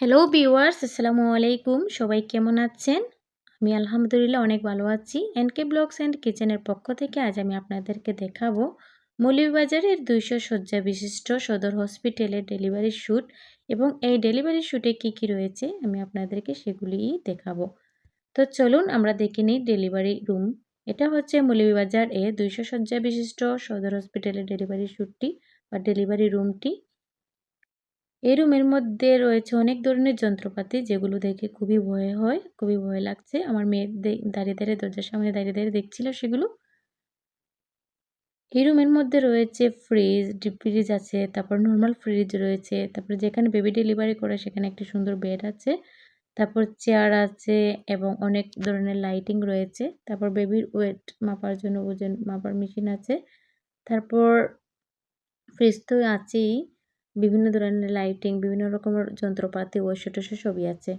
Hello viewers আসসালামু আলাইকুম সবাই কেমন আছেন? আমি আলহামদুলিল্লাহ অনেক ভালো আছি। এনকে ব্লগস অ্যান্ড কিচেনের পক্ষ থেকে আজ আমি আপনাদেরকে দেখাবো মৌলভীবাজারের দুইশো শয্যা বিশিষ্ট সদর হসপিটালের ডেলিভারি শ্যুট এবং এই ডেলিভারি শ্যুটে কী কী রয়েছে আমি আপনাদেরকে সেগুলিই দেখাবো। তো চলুন আমরা দেখে নিই ডেলিভারি রুম এটা হচ্ছে মৌলভীবাজার এ দুইশো শয্যা বিশিষ্ট সদর হসপিটালের ডেলিভারি শ্যুটটি বা ডেলিভারি রুমটি এই রুমের মধ্যে রয়েছে অনেক ধরনের যন্ত্রপাতি যেগুলো দেখে খুবই ভয় হয়, খুবই ভয় লাগছে। আমার মেয়ে দাঁড়িয়ে দাঁড়িয়ে দরজার সামনে দাঁড়িয়ে দাঁড়িয়ে দেখছিল সেগুলো। এই রুমের মধ্যে রয়েছে ফ্রিজ, ডিপ ফ্রিজ আছে, তারপর নর্মাল ফ্রিজ রয়েছে, তারপর যেখানে বেবি ডেলিভারি করে সেখানে একটি সুন্দর বেড আছে, তারপর চেয়ার আছে এবং অনেক ধরনের লাইটিং রয়েছে, তারপর বেবির ওয়েট মাপার জন্য ওজন মাপার মেশিন আছে, তারপর ফ্রিজ তো আছেই। বিভিন্ন ধরনের লাইটিং বিভিন্ন রকমের যন্ত্রপাতি ও ছোট ছোট সবই আছে।